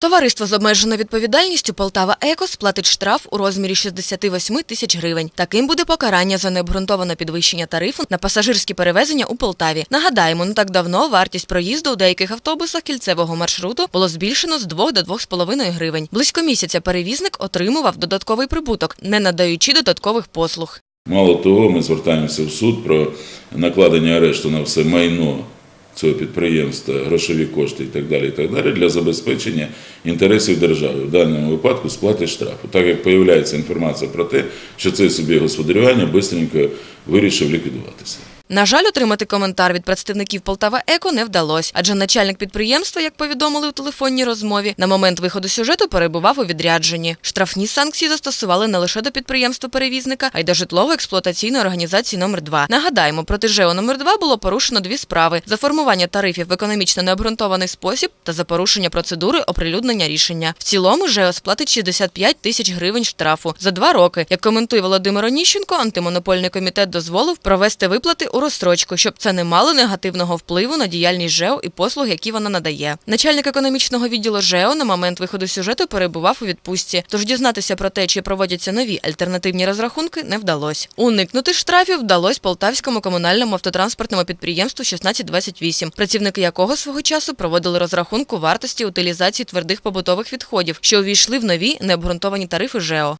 Товариство з обмеженою відповідальністю Полтава Еко сплатить штраф у розмірі 68 тисяч гривень. Таким буде покарання за необґрунтоване підвищення тарифу на пасажирські перевезення у Полтаві. Нагадаємо, не так давно вартість проїзду у деяких автобусах кільцевого маршруту було збільшено з 2 до 2,5 гривень. Близько місяця перевізник отримував додатковий прибуток, не надаючи додаткових послуг. Мало того, ми звертаємося в суд про накладення арешту на все майно цього підприємства, грошові кошти і так далі, і так далі, для забезпечення інтересів держави, в даному випадку сплати штрафу. Так як появляється інформація про те, що цей собі господарювання швидко вирішив ліквідуватися. На жаль, отримати коментар від представників Полтава Еко не вдалося, адже начальник підприємства, як повідомили у телефонній розмові, на момент виходу сюжету перебував у відрядженні. Штрафні санкції застосували не лише до підприємства перевізника, а й до житлово-експлуатаційної організації номер 2 Нагадаємо, проти ЖЕО номер 2 було порушено дві справи: за формування тарифів в економічно необґрунтований спосіб та за порушення процедури оприлюднення рішення. В цілому ЖЕО сплатить 65 тисяч гривень штрафу за два роки. Як коментує Володимир Оніщенко, антимонопольний комітет дозволив провести виплати у розстрочку, щоб це не мало негативного впливу на діяльність ЖЕО і послуг, які вона надає. Начальник економічного відділу ЖЕО на момент виходу сюжету перебував у відпустці, тож дізнатися про те, чи проводяться нові альтернативні розрахунки, не вдалося. Уникнути штрафів вдалося полтавському комунальному автотранспортному підприємству 1628, працівники якого свого часу проводили розрахунку вартості утилізації твердих побутових відходів, що увійшли в нові необґрунтовані тарифи ЖЕО.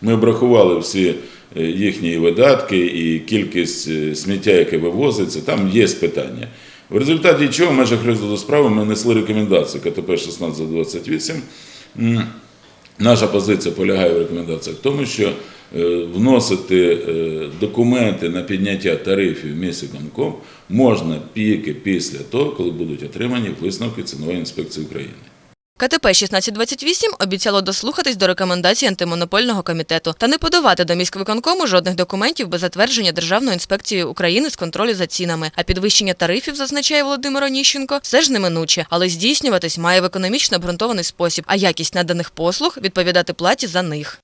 Ми обрахували всі їхні видатки і кількість е, сміття, яке вивозиться, там є питання. В результаті чого в межах розгляду справи ми несли рекомендації КТП 1628. М, Наша позиція полягає в рекомендаціях в тому, що е, вносити е, документи на підняття тарифів міськвиконком можна тільки після того, коли будуть отримані висновки цінової інспекції України. КТП 1628 обіцяло дослухатись до рекомендацій антимонопольного комітету та не подавати до міськвиконкому жодних документів без затвердження Державної інспекції України з контролю за цінами. А підвищення тарифів, зазначає Володимир Оніщенко, все ж неминуче, але здійснюватись має в економічно обґрунтований спосіб, а якість наданих послуг відповідати платі за них.